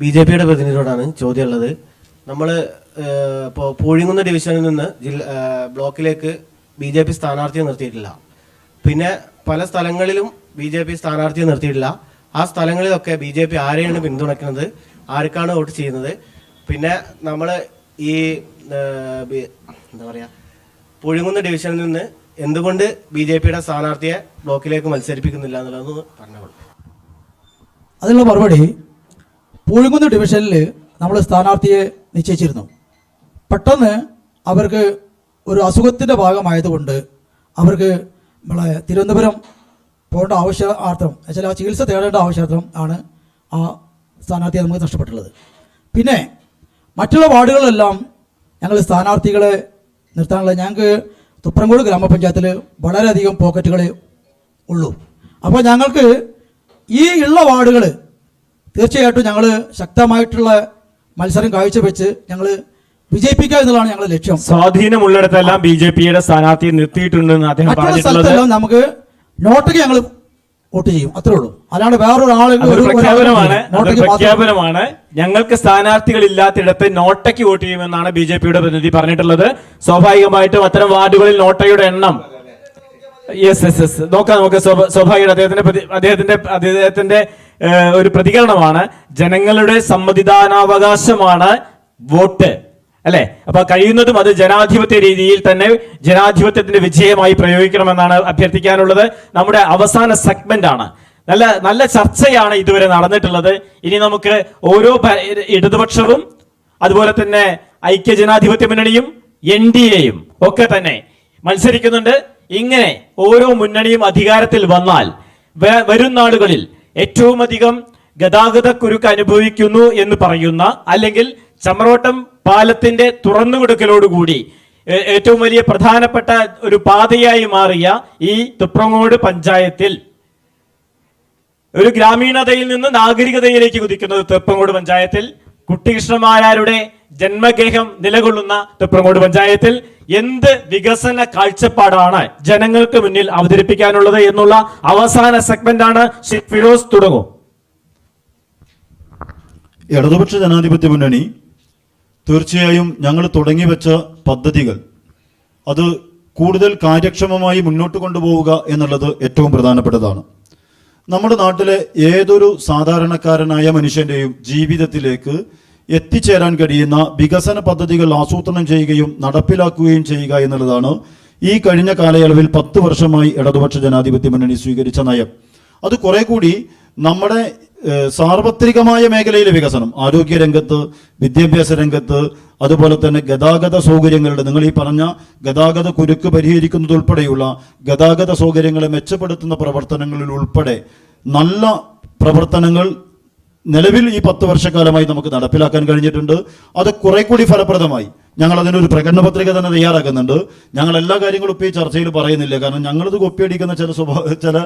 B J പിയുടെ പ്രതിനിധിയോടാണ് ചോദ്യമുള്ളത്. നമ്മൾ ഇപ്പോൾ പൂഴിങ്കുന്ന് ഡിവിഷനിൽ നിന്ന് ജില്ല ബ്ലോക്കിലേക്ക് ബി ജെ പി സ്ഥാനാർത്ഥിയെ നിർത്തിയിട്ടില്ല. പിന്നെ പല സ്ഥലങ്ങളിലും ബി ജെ പി സ്ഥാനാർത്ഥിയെ നിർത്തിയിട്ടില്ല. ആ സ്ഥലങ്ങളിലൊക്കെ ബി ജെ പി ആരെയാണ് പിന്തുണയ്ക്കുന്നത്? ആർക്കാണ് വോട്ട് ചെയ്യുന്നത്? പിന്നെ നമ്മൾ ഈ എന്താ പറയുക പുഴുങ്ങുന്ന ഡിവിഷനിൽ നിന്ന് എന്തുകൊണ്ട് ബി ജെ പിയുടെ സ്ഥാനാർത്ഥിയെ ബ്ലോക്കിലേക്ക് മത്സരിപ്പിക്കുന്നില്ല എന്നുള്ളത് പറഞ്ഞോളൂ. അതിനുള്ള മറുപടി പൂഴിക്കുന്ന് ഡിവിഷനിൽ നമ്മൾ സ്ഥാനാർത്ഥിയെ നിശ്ചയിച്ചിരുന്നു. പെട്ടെന്ന് അവർക്ക് ഒരു അസുഖത്തിന്റെ ഭാഗമായതുകൊണ്ട് അവർക്ക് നമ്മളെ തിരുവനന്തപുരം പോകേണ്ട ആവശ്യാർത്ഥം എന്നുവെച്ചാൽ ആ ചികിത്സ തേടേണ്ട ആവശ്യാർത്ഥം ആണ് ആ സ്ഥാനാർത്ഥിയെ നമുക്ക് നഷ്ടപ്പെട്ടുള്ളത്. പിന്നെ മറ്റുള്ള വാർഡുകളിലെല്ലാം ഞങ്ങൾ സ്ഥാനാർത്ഥികളെ നിർത്താനുള്ള ഞങ്ങൾക്ക് തുപ്രംകോട് ഗ്രാമപഞ്ചായത്തിൽ വളരെയധികം പോക്കറ്റുകളെ ഉള്ളൂ. അപ്പോൾ ഞങ്ങൾക്ക് ഈ ഉള്ള വാർഡുകൾ തീർച്ചയായിട്ടും ഞങ്ങൾ ശക്തമായിട്ടുള്ള മത്സരം കാഴ്ചവെച്ച് ഞങ്ങൾ വിജയിപ്പിക്കുക എന്നുള്ളതാണ് ഞങ്ങളുടെ ലക്ഷ്യം. സ്വാധീനമുള്ളിടത്തെല്ലാം ബി ജെ പിയുടെ സ്ഥാനാർത്ഥിയെ നിർത്തിയിട്ടുണ്ടെന്ന് അദ്ദേഹം പറഞ്ഞിട്ടുള്ളത് നമുക്ക് നോട്ടയ്ക്ക് ഞങ്ങൾ വോട്ട് ചെയ്യും. അത്രേ ഉള്ളൂ. അല്ലാണ്ട് വേറൊരാളെ പ്രഖ്യാപനമാണ്. ഞങ്ങൾക്ക് സ്ഥാനാർത്ഥികൾ ഇല്ലാത്തിടത്ത് നോട്ടയ്ക്ക് വോട്ട് ചെയ്യുമെന്നാണ് ബി ജെ പിയുടെ പ്രതിനിധി പറഞ്ഞിട്ടുള്ളത്. സ്വാഭാവികമായിട്ടും അത്തരം വാർഡുകളിൽ നോട്ടയുടെ എണ്ണം യെസ് യെസ് യെസ് നോക്കാം നമുക്ക് സ്വാഭാവികമായിട്ട് അദ്ദേഹത്തിന്റെ അദ്ദേഹത്തിന്റെ അദ്ദേഹത്തിന്റെ ഒരു പ്രതികരണമാണ്. ജനങ്ങളുടെ സമ്മതിദാനാവകാശമാണ് വോട്ട്. അല്ലെ? അപ്പൊ കഴിയുന്നതും അത് ജനാധിപത്യ രീതിയിൽ തന്നെ ജനാധിപത്യത്തിന്റെ വിജയമായി പ്രയോഗിക്കണമെന്നാണ് അഭ്യർത്ഥിക്കാനുള്ളത്. നമ്മുടെ അവസാന സെഗ്മെന്റ് ആണ് നല്ല നല്ല ചർച്ചയാണ് ഇതുവരെ നടന്നിട്ടുള്ളത്. ഇനി നമുക്ക് ഓരോ ഇടതുപക്ഷവും അതുപോലെ തന്നെ ഐക്യ ജനാധിപത്യ മുന്നണിയും എൻ ഡി എയും ഒക്കെ തന്നെ മത്സരിക്കുന്നുണ്ട്. ഇങ്ങനെ ഓരോ മുന്നണിയും അധികാരത്തിൽ വന്നാൽ വരും നാളുകളിൽ ഏറ്റവും അധികം ഗതാഗത കുരുക്ക് അനുഭവിക്കുന്നു എന്ന് പറയുന്ന അല്ലെങ്കിൽ ചമറോട്ടം പാലത്തിന്റെ തുറന്നുകൊടുക്കലോടുകൂടി കൂടി ഏറ്റവും വലിയ പ്രധാനപ്പെട്ട ഒരു പാതയായി മാറിയ ഈ തുപ്രങ്ങോട് പഞ്ചായത്തിൽ ഒരു ഗ്രാമീണതയിൽ നിന്ന് നാഗരികതയിലേക്ക് കുതിക്കുന്നത് തുപ്രങ്ങോട് പഞ്ചായത്തിൽ കുട്ടികൃഷ്ണമാരാരുടെ ജന്മഗേഹം നിലകൊള്ളുന്ന തുപ്രങ്ങോട് പഞ്ചായത്തിൽ എന്ത് വികസന കാഴ്ചപ്പാടാണ് ജനങ്ങൾക്ക് മുന്നിൽ അവതരിപ്പിക്കാനുള്ളത് എന്നുള്ള അവസാന സെഗ്മെന്റ് ആണ് ശ്രീ ഫിറോസ് തുടങ്ങും. ഇടതുപക്ഷ ജനാധിപത്യ മുന്നണി തീർച്ചയായും ഞങ്ങൾ തുടങ്ങി വെച്ച പദ്ധതികൾ അത് കൂടുതൽ കാര്യക്ഷമമായി മുന്നോട്ട് കൊണ്ടുപോവുക എന്നുള്ളത് ഏറ്റവും പ്രധാനപ്പെട്ടതാണ്. നമ്മുടെ നാട്ടിലെ ഏതൊരു സാധാരണക്കാരനായ മനുഷ്യന്റെയും ജീവിതത്തിലേക്ക് എത്തിച്ചേരാൻ കഴിയുന്ന വികസന പദ്ധതികൾ ആസൂത്രണം ചെയ്യുകയും നടപ്പിലാക്കുകയും ചെയ്യുക എന്നുള്ളതാണ് ഈ കഴിഞ്ഞ കാലയളവിൽ പത്ത് വർഷമായി ഇടതുപക്ഷ ജനാധിപത്യ മുന്നണി സ്വീകരിച്ച നയം. അത് കുറെ കൂടി നമ്മുടെ സാർവത്രികമായ മേഖലയിലെ വികസനം ആരോഗ്യ രംഗത്ത് വിദ്യാഭ്യാസ രംഗത്ത് അതുപോലെ തന്നെ ഗതാഗത സൗകര്യങ്ങളുടെ നിങ്ങൾ ഈ പറഞ്ഞ ഗതാഗത കുരുക്ക് പരിഹരിക്കുന്നതുൾപ്പെടെയുള്ള ഗതാഗത സൗകര്യങ്ങളെ മെച്ചപ്പെടുത്തുന്ന പ്രവർത്തനങ്ങളിൽ ഉൾപ്പെടെ നല്ല പ്രവർത്തനങ്ങൾ നിലവിൽ ഈ പത്ത് വർഷക്കാലമായി നമുക്ക് നടപ്പിലാക്കാൻ കഴിഞ്ഞിട്ടുണ്ട്. അത് കുറെ കൂടി ഫലപ്രദമായി. ഞങ്ങൾ അതിനൊരു പ്രകടന പത്രിക തന്നെ തയ്യാറാക്കുന്നുണ്ട്. ഞങ്ങൾ എല്ലാ കാര്യങ്ങളും ഇപ്പോൾ ഈ ചർച്ചയിൽ പറയുന്നില്ല. കാരണം ഞങ്ങളത് കൊപ്പിയടിക്കുന്ന ചില സ്വഭാവ ചില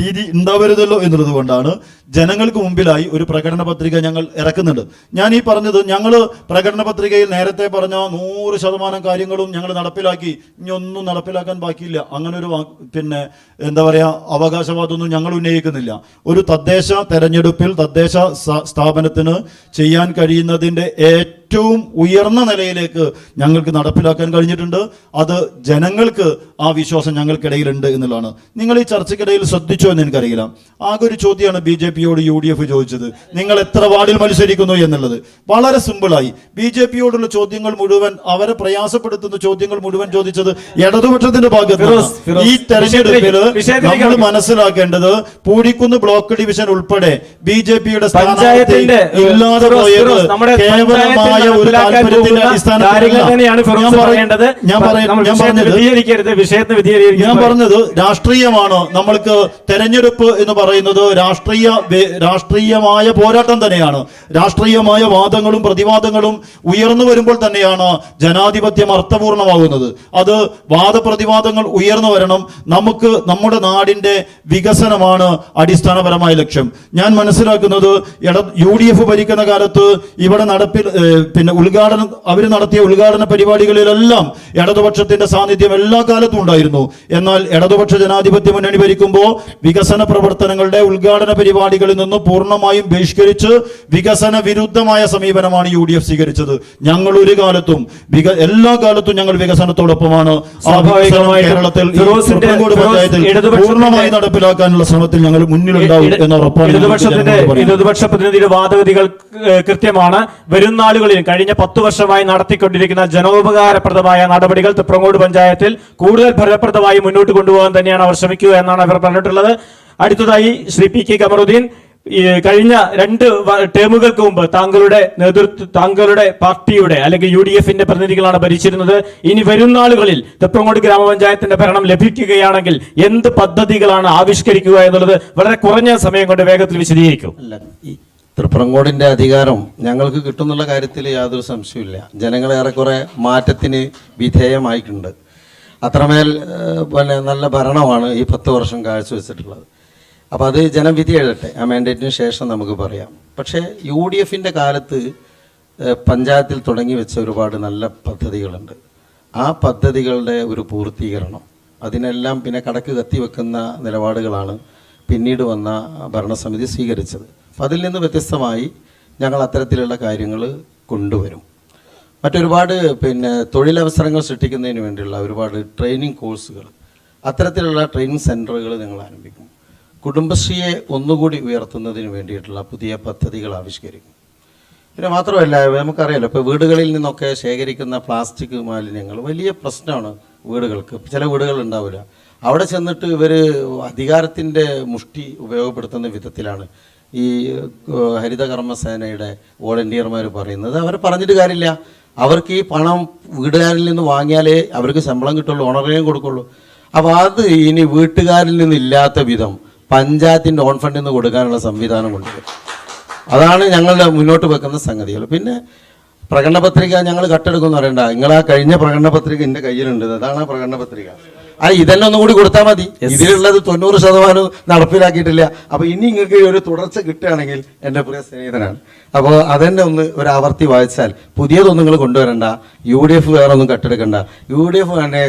രീതി ഉണ്ടാവരുതല്ലോ എന്നുള്ളത് കൊണ്ടാണ് ജനങ്ങൾക്ക് മുമ്പിലായി ഒരു പ്രകടന പത്രിക ഞങ്ങൾ ഇറക്കുന്നുണ്ട്. ഞാൻ ഈ പറഞ്ഞത് ഞങ്ങൾ പ്രകടന പത്രികയിൽ നേരത്തെ പറഞ്ഞ നൂറ് ശതമാനം കാര്യങ്ങളും ഞങ്ങൾ നടപ്പിലാക്കി. ഇനി ഒന്നും നടപ്പിലാക്കാൻ ബാക്കിയില്ല. അങ്ങനെ ഒരു പിന്നെ എന്താ പറയുക അവകാശവാദമൊന്നും ഞങ്ങൾ ഉന്നയിക്കുന്നില്ല. ഒരു തദ്ദേശ തെരഞ്ഞെടുപ്പിൽ തദ്ദേശ സ്ഥാപനത്തിന് ചെയ്യാൻ കഴിയുന്നതിന്റെ ഏറ്റവും ഉയർന്ന നിലയിലേക്ക് ഞങ്ങൾക്ക് നടപ്പിലാക്കാൻ കഴിഞ്ഞിട്ടുണ്ട്. അത് ജനങ്ങൾക്ക് ആ വിശ്വാസം ഞങ്ങൾക്കിടയിലുണ്ട് എന്നുള്ളതാണ്. നിങ്ങൾ ഈ ചർച്ചയ്ക്കിടയിൽ ശ്രദ്ധിച്ചോ എന്ന് എനിക്കറിയില്ല. ആകെ ഒരു ചോദ്യമാണ് ബി ജെ പിയോട് യു ഡി എഫ് ചോദിച്ചത്. നിങ്ങൾ എത്ര വാർഡിൽ മത്സരിക്കുന്നു എന്നുള്ളത്. വളരെ സിമ്പിളായി. ബി ജെ പിയോടുള്ള ചോദ്യങ്ങൾ മുഴുവൻ അവരെ പ്രയാസപ്പെടുത്തുന്ന ചോദ്യങ്ങൾ മുഴുവൻ ചോദിച്ചത് ഇടതുപക്ഷത്തിന്റെ ഭാഗത്ത് ഈ വിഷയത്തിലേക്ക് നമ്മൾ മനസ്സിലാക്കേണ്ടത് പൂരിക്കുന്ന് ബ്ലോക്ക് ഡിവിഷൻ ഉൾപ്പെടെ ബി ജെ പിയുടെ സ്ഥാനാർത്ഥി ഇല്ലാതെ പോയത് കേവലമായ ഒരു താല്പര്യത്തിന്റെ തന്നെയാണ്. ഞാൻ പറയേണ്ടത്. ഞാൻ പറഞ്ഞത് വിഷയത്തെ ഞാൻ പറഞ്ഞത് രാഷ്ട്രീയമാണ്? നമ്മൾക്ക് തെരഞ്ഞെടുപ്പ് എന്ന് പറയുന്നത് രാഷ്ട്രീയ രാഷ്ട്രീയമായ പോരാട്ടം തന്നെയാണ്. രാഷ്ട്രീയമായ വാദങ്ങളും പ്രതിവാദങ്ങളും ഉയർന്നു വരുമ്പോൾ തന്നെയാണ് ജനാധിപത്യം അർത്ഥപൂർണമാകുന്നത്. അത് വാദപ്രതിവാദങ്ങൾ ഉയർന്നു വരണം. നമുക്ക് നമ്മുടെ നാടിന്റെ വികസനമാണ് അടിസ്ഥാനപരമായ ലക്ഷ്യം. ഞാൻ മനസ്സിലാക്കുന്നത് ഇട യു ഡി എഫ് ഭരിക്കുന്ന കാലത്ത് ഇവിടെ നടപ്പിൽ പിന്നെ ഉദ്ഘാടനം അവർ നടത്തിയ ഉദ്ഘാടന പരിപാടികളിലെല്ലാം ഇടതുപക്ഷത്തിന്റെ സാന്നിധ്യം എല്ലാ കാലത്തും ഉണ്ടായിരുന്നു. എന്നാൽ ഇടതുപക്ഷ ജനാധിപത്യ മുന്നണി ഭരിക്കുമ്പോൾ വികസന പ്രവർത്തനങ്ങളുടെ ഉദ്ഘാടന പരിപാടികളിൽ നിന്ന് പൂർണമായും ബഹിഷ്കരിച്ച് വികസന വിരുദ്ധമായ സമീപനമാണ് യു ഡി എഫ് സ്വീകരിച്ചത്. ഞങ്ങൾ ഒരു കാലത്തും എല്ലാ കാലത്തും ഞങ്ങൾ വികസനത്തോടൊപ്പമാണ്. കേരളത്തിൽ പൂർണമായി നടപ്പിലാക്കാനുള്ള ശ്രമത്തിൽ ഞങ്ങൾ മുന്നിലുണ്ടാവും എന്ന് ഉറപ്പാണ് ഇടതുപക്ഷ പ്രതിനിധിയുടെ വാദഗതികൾ കൃത്യമാണ്. വരും നാളുകളിൽ കഴിഞ്ഞ പത്തു വർഷമായി നടത്തിക്കൊണ്ടിരിക്കുന്ന ജനോപകാരപ്രദമായ നടപടികൾ തൃപ്രങ്ങോട് പഞ്ചായത്തിൽ കൂടുതൽ ഫലപ്രദമായി മുന്നോട്ട് കൊണ്ടുപോകാൻ തന്നെയാണ് അവർ ശ്രമിക്കുക എന്നാണ് അവർ പറഞ്ഞിട്ടുള്ളത്. അടുത്തതായി ശ്രീ പി കെ കമറുദ്ദീൻ കഴിഞ്ഞ രണ്ട് ടേമുകൾക്ക് മുമ്പ് താങ്കളുടെ നേതൃത്വ താങ്കളുടെ പാർട്ടിയുടെ അല്ലെങ്കിൽ യു ഡി എഫിന്റെ പ്രതിനിധികളാണ് ഭരിച്ചിരുന്നത്. ഇനി വരും നാളുകളിൽ തെപ്രങ്ങോട് ഗ്രാമപഞ്ചായത്തിന്റെ ഭരണം ലഭിക്കുകയാണെങ്കിൽ എന്ത് പദ്ധതികളാണ് ആവിഷ്കരിക്കുക എന്നുള്ളത് വളരെ കുറഞ്ഞ സമയം കൊണ്ട് വേഗത്തിൽ വിശദീകരിക്കും. തൃപ്രങ്ങോടിന്റെ അധികാരം ഞങ്ങൾക്ക് കിട്ടുന്നുള്ള കാര്യത്തിൽ യാതൊരു സംശയമില്ല ജനങ്ങൾ ഏറെക്കുറെ മാറ്റത്തിന് വിധേയമായിട്ടുണ്ട്. അത്രമേൽ പിന്നെ നല്ല ഭരണമാണ് ഈ പത്ത് വർഷം കാഴ്ചവെച്ചിട്ടുള്ളത്. അപ്പോൾ അത് ജനം വിധി എഴുതട്ടെ ആ മാൻഡേറ്റിന് ശേഷം നമുക്ക് പറയാം. പക്ഷേ യു ഡി എഫിന്റെ കാലത്ത് പഞ്ചായത്തിൽ തുടങ്ങി വെച്ച ഒരുപാട് നല്ല പദ്ധതികളുണ്ട്. ആ പദ്ധതികളുടെ ഒരു പൂർത്തീകരണം അതിനെല്ലാം പിന്നെ കടക്ക് കത്തിവെക്കുന്ന നിലപാടുകളാണ് പിന്നീട് വന്ന ഭരണസമിതി സ്വീകരിച്ചത്. അപ്പം അതിൽ നിന്ന് വ്യത്യസ്തമായി ഞങ്ങൾ അത്തരത്തിലുള്ള കാര്യങ്ങൾ കൊണ്ടുവരും. മറ്റൊരുപാട് പിന്നെ തൊഴിലവസരങ്ങൾ സൃഷ്ടിക്കുന്നതിന് വേണ്ടിയുള്ള ഒരുപാട് ട്രെയിനിങ് കോഴ്സുകൾ അത്തരത്തിലുള്ള ട്രെയിനിങ് സെന്ററുകൾ ഞങ്ങൾ ആരംഭിക്കും. കുടുംബശ്രീയെ ഒന്നുകൂടി ഉയർത്തുന്നതിന് വേണ്ടിയിട്ടുള്ള പുതിയ പദ്ധതികൾ ആവിഷ്കരിക്കും. പിന്നെ മാത്രമല്ല നമുക്കറിയാലോ ഇപ്പോൾ വീടുകളിൽ നിന്നൊക്കെ ശേഖരിക്കുന്ന പ്ലാസ്റ്റിക് മാലിന്യങ്ങൾ വലിയ പ്രശ്നമാണ് വീടുകൾക്ക്. ചില വീടുകൾ ഉണ്ടാവില്ല. അവിടെ ചെന്നിട്ട് ഇവർ അധികാരത്തിന്റെ മുഷ്ടി ഉപയോഗപ്പെടുത്തുന്ന വിധത്തിലാണ് ഈ ഹരിതകർമ്മസേനയുടെ ഹരിത കർമ്മസേനയുടെ വോളണ്ടിയർമാർ പറയുന്നത് അവർ പറഞ്ഞിട്ട് കാര്യമില്ല. അവർക്ക് ഈ പണം വീടുകാരിൽ നിന്ന് വാങ്ങിയാലേ അവർക്ക് ശമ്പളം കിട്ടുള്ളൂ ഓണറേയും കൊടുക്കുള്ളൂ. അപ്പോൾ അത് ഇനി വീട്ടുകാരിൽ നിന്നില്ലാത്ത വിധം പഞ്ചായത്തിന്റെ ഓൺ ഫണ്ടിൽ നിന്ന് കൊടുക്കാനുള്ള സംവിധാനമുണ്ട്. അതാണ് ഞങ്ങളുടെ മുന്നോട്ട് വെക്കുന്ന സംഗതികൾ. പിന്നെ പ്രകടന പത്രിക ഞങ്ങൾ കട്ടെടുക്കുമെന്ന് പറയണ്ട. നിങ്ങൾ ആ കഴിഞ്ഞ പ്രകടന പത്രിക എന്റെ കയ്യിലുണ്ട്. അതാണ് ആ പ്രകടന പത്രിക ആ ഇതന്നെ ഒന്നും കൂടി കൊടുത്താൽ മതി. ഇതിലുള്ളത് തൊണ്ണൂറ് ശതമാനം നടപ്പിലാക്കിയിട്ടില്ല. അപ്പൊ ഇനി നിങ്ങൾക്ക് ഒരു തുടർച്ച കിട്ടുകയാണെങ്കിൽ എന്റെ പ്രിയ സ്നേഹിതനാണ്. അപ്പോൾ അതന്നെ ഒന്ന് ഒരു ആവർത്തി വായിച്ചാൽ പുതിയതൊന്നും നിങ്ങൾ കൊണ്ടുവരണ്ട. യു ഡി എഫ് വേറെ ഒന്നും കട്ടെടുക്കണ്ട. യു ഡി എഫ് തന്നെ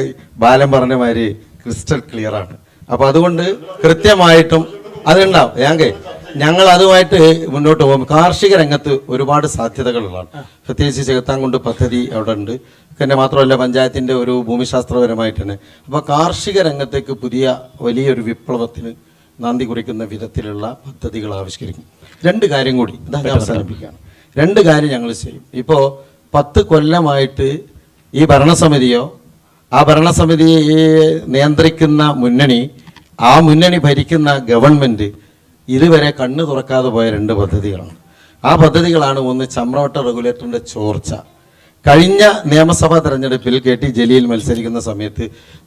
ബാലൻ പറഞ്ഞ മാതിരി ക്രിസ്റ്റൽ ക്ലിയർ ആണ് അപ്പൊ അതുകൊണ്ട് കൃത്യമായിട്ടും അതുണ്ടാവും. ഞാൻ ഞങ്ങൾ അതുമായിട്ട് മുന്നോട്ട് പോകും കാർഷിക രംഗത്ത് ഒരുപാട് സാധ്യതകളുള്ളതാണ്. പ്രത്യേകിച്ച് ചെകുത്താൻകുണ്ട് പദ്ധതി അവിടെ ഉണ്ട് പിന്നെ മാത്രമല്ല പഞ്ചായത്തിന്റെ ഒരു ഭൂമിശാസ്ത്രപരമായിട്ടാണ്. അപ്പോൾ കാർഷിക രംഗത്തേക്ക് പുതിയ വലിയൊരു വിപ്ലവത്തിന് നാന്തി കുറിക്കുന്ന വിധത്തിലുള്ള പദ്ധതികൾ ആവിഷ്കരിക്കും. രണ്ട് കാര്യം കൂടി ഞാൻ അവസാനിപ്പിക്കുകയാണ്. രണ്ട് കാര്യം ഞങ്ങൾ ചെയ്യും. ഇപ്പോൾ പത്ത് കൊല്ലമായിട്ട് ഈ ഭരണസമിതിയോ ആ ഭരണസമിതിയെ നിയന്ത്രിക്കുന്ന മുന്നണി ആ മുന്നണി ഭരിക്കുന്ന ഗവൺമെന്റ് ഇതുവരെ കണ്ണ് തുറക്കാതെ പോയ രണ്ട് പദ്ധതികളാണ്. ആ പദ്ധതികളാണ് ഒന്ന് ചമ്രവട്ട റെഗുലേറ്ററിന്റെ ചോർച്ച. കഴിഞ്ഞ നിയമസഭാ തെരഞ്ഞെടുപ്പിൽ കെ ടി ജലീൽ മത്സരിക്കുന്ന സമയത്ത്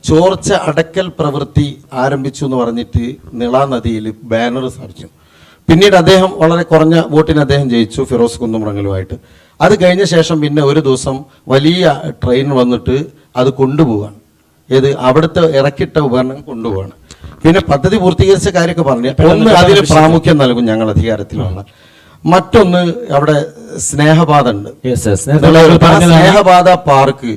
ചോർച്ച അടക്കൽ പ്രവൃത്തി ആരംഭിച്ചു എന്ന് പറഞ്ഞിട്ട് നിള നദിയിൽ ബാനർ സ്ഥാപിച്ചു പിന്നീട് അദ്ദേഹം വളരെ കുറഞ്ഞ വോട്ടിന് അദ്ദേഹം ജയിച്ചു ഫിറോസ് കുന്നുമൃങ്ങളുമായിട്ട് അത് കഴിഞ്ഞ ശേഷം പിന്നെ ഒരു ദിവസം വലിയ ട്രെയിൻ വന്നിട്ട് അത് കൊണ്ടുപോവാണ്. ഏത് അവിടുത്തെ ഇറക്കിട്ട ഉപകരണം കൊണ്ടുപോവാണ്. പിന്നെ പദ്ധതി പൂർത്തീകരിച്ച കാര്യമൊക്കെ പറഞ്ഞു. ഒന്ന് അതിന് പ്രാമുഖ്യം നൽകും ഞങ്ങൾ അധികാരത്തിലുള്ള മറ്റൊന്ന് അവിടെ സ്നേഹപാത ഉണ്ട്. സ്നേഹപാത പാർക്ക്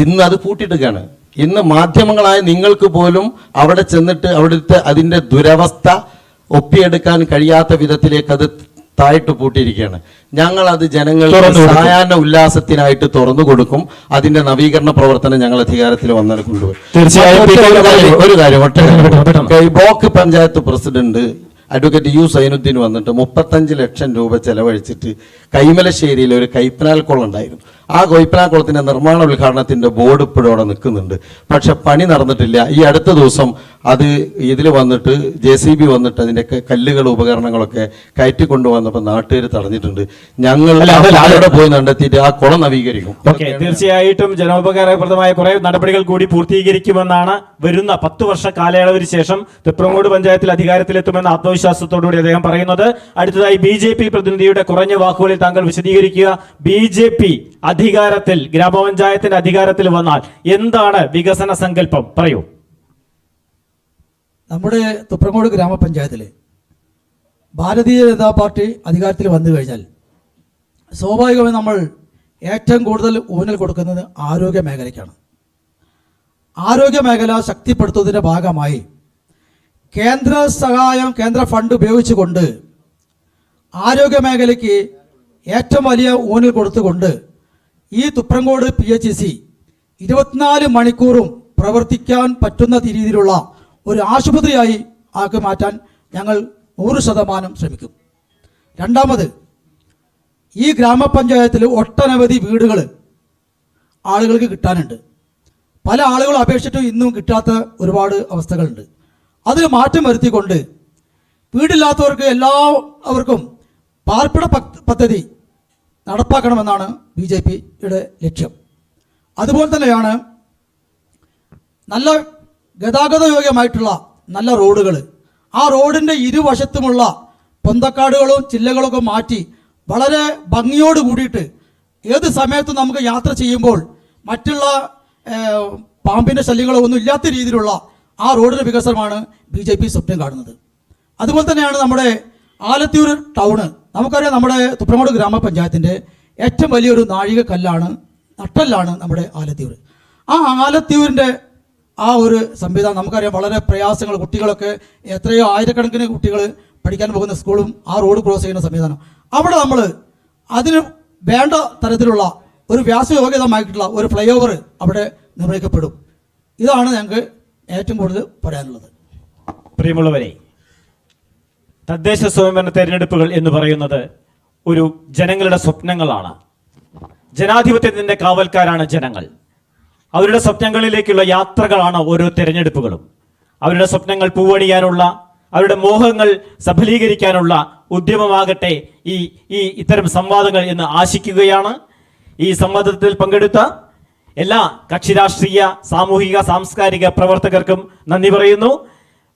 ഇന്ന് അത് പൂട്ടിയിട്ടൊക്കെയാണ് ഇന്ന് മാധ്യമങ്ങളായ നിങ്ങൾക്ക് പോലും അവിടെ ചെന്നിട്ട് അവിടുത്തെ അതിന്റെ ദുരവസ്ഥ ഒപ്പിയെടുക്കാൻ കഴിയാത്ത വിധത്തിലേക്ക് അത് തായിട്ട് പൂട്ടിയിരിക്കുകയാണ്. ഞങ്ങൾ അത് ജനങ്ങൾക്ക് സായാഹ്ന ഉല്ലാസത്തിനായിട്ട് തുറന്നു കൊടുക്കും. അതിന്റെ നവീകരണ പ്രവർത്തനം ഞങ്ങൾ അധികാരത്തിൽ വന്നാൽ കൊണ്ടുപോകും തീർച്ചയായും. ഒരു കാര്യം block panchayat president advocate U Sainuddin വന്നിട്ട് മുപ്പത്തഞ്ച് ലക്ഷം രൂപ ചെലവഴിച്ചിട്ട് കൈമലശ്ശേരിയിൽ ഒരു കൈപ്പനാൽ കുളം ഉണ്ടായിരുന്നു. ആ കുളത്തിന്റെ നിർമ്മാണ ഉദ്ഘാടനത്തിന്റെ ബോർഡ് ഇപ്പോഴും അവിടെ നിൽക്കുന്നുണ്ട്. പക്ഷെ പണി നടന്നിട്ടില്ല. ഈ അടുത്ത ദിവസം അത് ഇതിൽ വന്നിട്ട് ജെ സി ബി വന്നിട്ട് അതിന്റെ കല്ലുകൾ ഉപകരണങ്ങളൊക്കെ കയറ്റി കൊണ്ടുവന്നപ്പോൾ നാട്ടുകാർ തടഞ്ഞിട്ടുണ്ട്. ഞങ്ങൾ അവിടെ പോയി കണ്ടെത്തിയിട്ട് ആ കുളം നവീകരിക്കും. ഓക്കെ തീർച്ചയായിട്ടും ജനോപകാരപ്രദമായ കുറേ നടപടികൾ കൂടി പൂർത്തീകരിക്കുമെന്നാണ് വരുന്ന പത്ത് വർഷ കാലയളവിന് ശേഷം തൃപ്രങ്ങോട് പഞ്ചായത്തിൽ അധികാരത്തിലെത്തുമെന്ന ആത്മവിശ്വാസത്തോടുകൂടി അദ്ദേഹം പറയുന്നത്. അടുത്തതായി ബി ജെ പി പ്രതിനിധിയുടെ കുറഞ്ഞ വാക്കുകളിൽ താങ്കൾ വിശദീകരിക്കുക. ബി ജെ പി അധികാരത്തിൽ ഗ്രാമപഞ്ചായത്തിന്റെ അധികാരത്തിൽ വന്നാൽ എന്താണ് വികസന സങ്കല്പം? പറയൂ. നമ്മുടെ തുപ്രങ്ങോട് ഗ്രാമപഞ്ചായത്തിൽ ഭാരതീയ ജനതാ പാർട്ടി അധികാരത്തിൽ വന്നു കഴിഞ്ഞാൽ സ്വാഭാവികമായി നമ്മൾ ഏറ്റവും കൂടുതൽ ഊന്നൽ കൊടുക്കുന്നത് ആരോഗ്യ മേഖലയ്ക്കാണ്. ആരോഗ്യ മേഖല ശക്തിപ്പെടുത്തുന്നതിന്റെ ഭാഗമായി കേന്ദ്ര സഹായം കേന്ദ്ര ഫണ്ട് ഉപയോഗിച്ചുകൊണ്ട് ആരോഗ്യ മേഖലയ്ക്ക് ഏറ്റവും വലിയ ഊന്നൽ കൊടുത്തുകൊണ്ട് ഈ തുപ്രങ്കോട് പി എച്ച് സി ഇരുപത്തിനാല് മണിക്കൂറും പ്രവർത്തിക്കാൻ പറ്റുന്ന രീതിയിലുള്ള ഒരു ആശുപത്രിയായി ആക്കി മാറ്റാൻ ഞങ്ങൾ നൂറ് ശതമാനം ശ്രമിക്കും. രണ്ടാമത് ഈ ഗ്രാമപഞ്ചായത്തിൽ ഒട്ടനവധി വീടുകൾ ആളുകൾക്ക് കിട്ടാനുണ്ട്. പല ആളുകൾ അപേക്ഷിച്ചിട്ടും ഇന്നും കിട്ടാത്ത ഒരുപാട് അവസ്ഥകളുണ്ട്. അതിൽ മാറ്റം വരുത്തിക്കൊണ്ട് വീടില്ലാത്തവർക്ക് എല്ലാവർക്കും പാർപ്പിട പദ്ധതി നടപ്പാക്കണമെന്നാണ് ബി ജെ പിയുടെ ലക്ഷ്യം. അതുപോലെ തന്നെയാണ് നല്ല ഗതാഗതയോഗ്യമായിട്ടുള്ള നല്ല റോഡുകൾ. ആ റോഡിന്റെ ഇരുവശത്തുമുള്ള പൊന്തക്കാടുകളും ചില്ലകളൊക്കെ മാറ്റി വളരെ ഭംഗിയോട് കൂടിയിട്ട് ഏത് സമയത്തും നമുക്ക് യാത്ര ചെയ്യുമ്പോൾ മറ്റുള്ള പാമ്പിന്റെ ശല്യങ്ങളോ ഒന്നും ഇല്ലാത്ത രീതിയിലുള്ള ആ റോഡിന്റെ വികസനമാണ് ബി ജെ പി സ്വപ്നം കാണുന്നത്. അതുപോലെ തന്നെയാണ് നമ്മുടെ ആലത്തിയൂർ ടൗണ്. നമുക്കറിയാം നമ്മുടെ തുപ്രമോട് ഗ്രാമപഞ്ചായത്തിന്റെ ഏറ്റവും വലിയൊരു നാഴിക കല്ലാണ് നട്ടല്ലാണ് നമ്മുടെ ആലത്തിയൂർ ആ ആലത്തിയൂരിന്റെ ആ ഒരു സംവിധാനം നമുക്കറിയാം വളരെ പ്രയാസങ്ങൾ കുട്ടികളൊക്കെ എത്രയോ ആയിരക്കണക്കിന് കുട്ടികൾ പഠിക്കാൻ പോകുന്ന സ്കൂളും ആ റോഡ് ക്രോസ് ചെയ്യുന്ന സംവിധാനം. അവിടെ നമ്മൾ അതിന് വേണ്ട തരത്തിലുള്ള ഒരു വ്യാസയോഗ്യതമായിട്ടുള്ള ഒരു ഫ്ലൈ ഓവർ അവിടെ നിർവഹിക്കപ്പെടും. ഇതാണ് ഞങ്ങൾക്ക് ഏറ്റവും കൂടുതൽ പറയാനുള്ളത്. പ്രിയമുള്ളവരെ തദ്ദേശ സ്വയംഭരണ തെരഞ്ഞെടുപ്പുകൾ എന്ന് പറയുന്നത് ഒരു ജനങ്ങളുടെ സ്വപ്നങ്ങളാണ്. ജനാധിപത്യത്തിന്റെ കാവൽക്കാരാണ് ജനങ്ങൾ. അവരുടെ സ്വപ്നങ്ങളിലേക്കുള്ള യാത്രകളാണ് ഓരോ തെരഞ്ഞെടുപ്പുകളും. അവരുടെ സ്വപ്നങ്ങൾ പൂവണിയാനുള്ള അവരുടെ മോഹങ്ങൾ സഫലീകരിക്കാനുള്ള ഉദ്യമമാകട്ടെ ഈ ഈ ഇത്തരം സംവാദങ്ങൾ എന്ന് ആശിക്കുകയാണ് ഈ സംവാദത്തിൽ പങ്കെടുത്ത എല്ലാ കക്ഷി രാഷ്ട്രീയ സാമൂഹിക സാംസ്കാരിക പ്രവർത്തകർക്കും നന്ദി പറയുന്നു.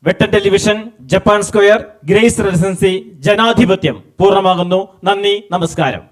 Vettan television Japan square grace residency ജനാധിപത്യം. പൂർണമാകുന്നു. നന്ദി നമസ്കാരം.